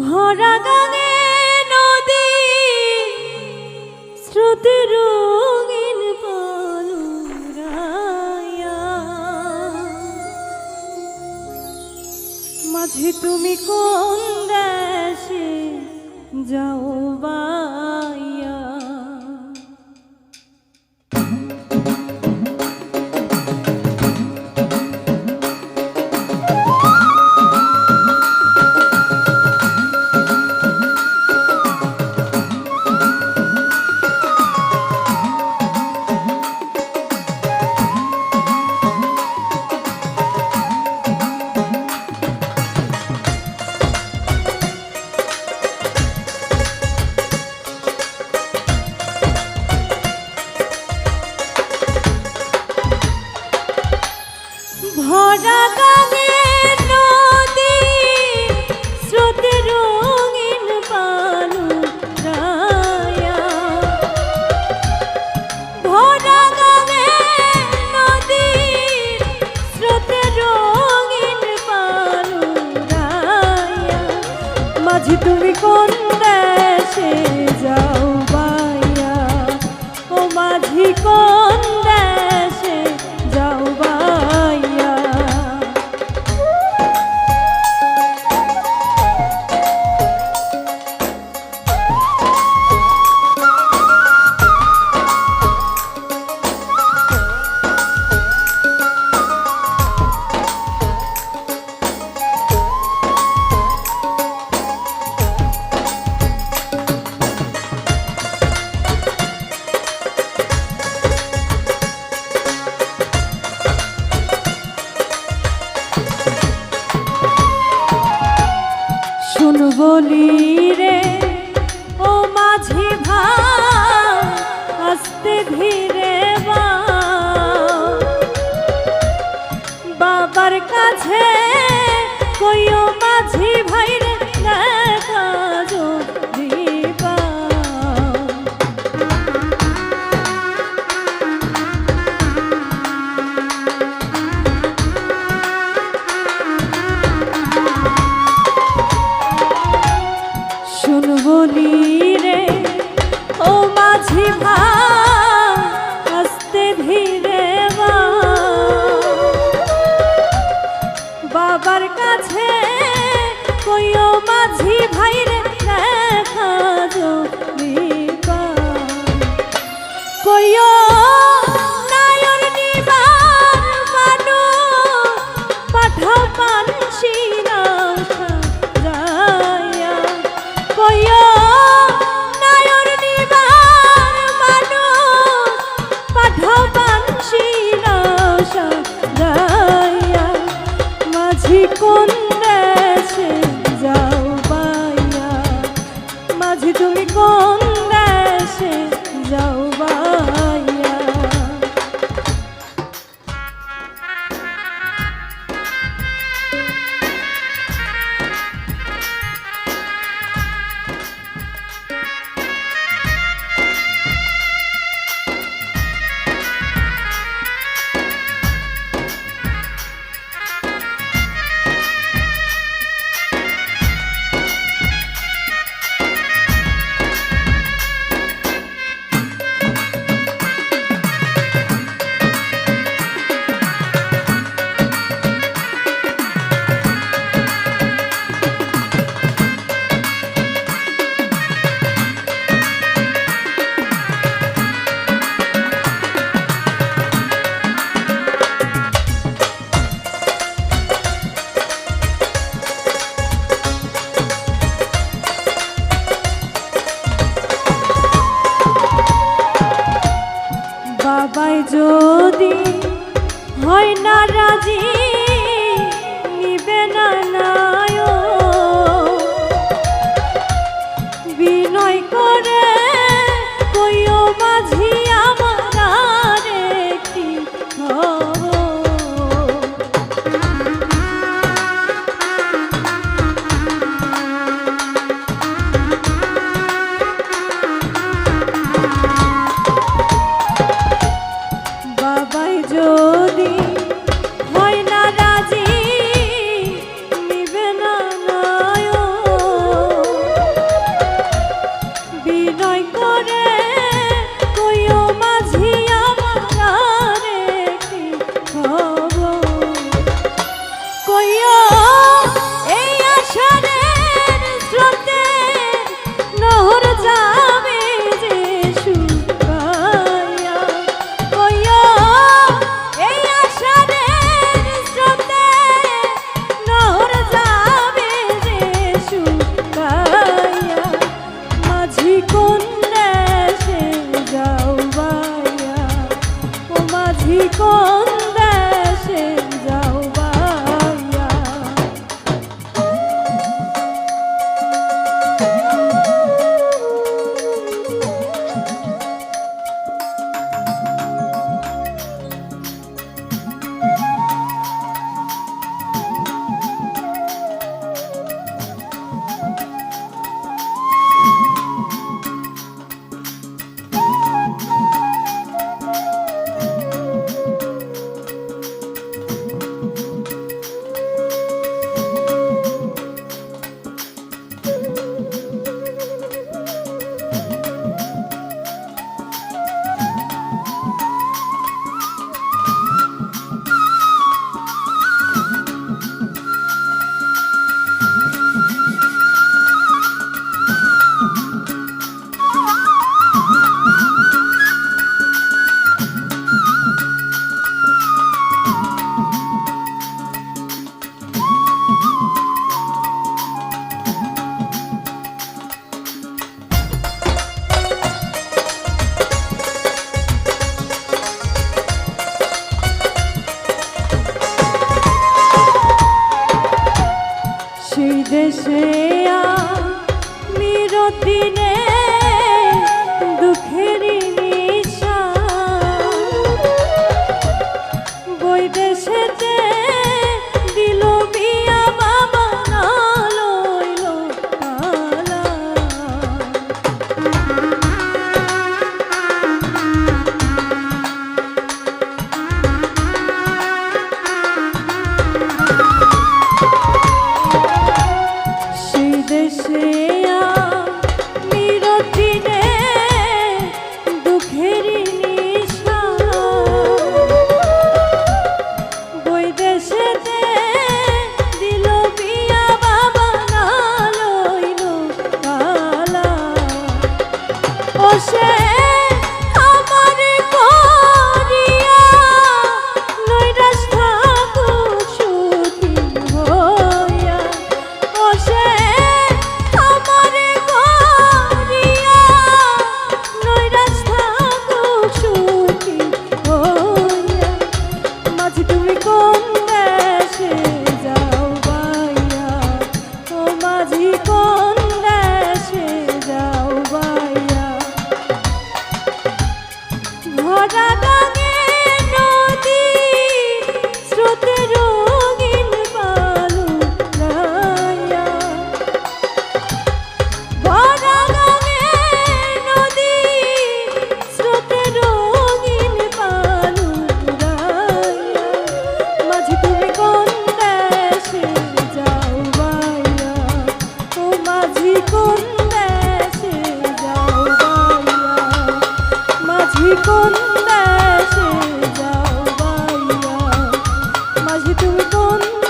ভরা গানে নদী স্রোতে রঙিন মাঝে তুমি কোন দেশে যাও বা তুমি কোন বলি রে ও মাঝি ভাই আস্তে ধীরে 你 বাবাই যদি হয় না রাজি 谢。谢 ধরা বন্ধু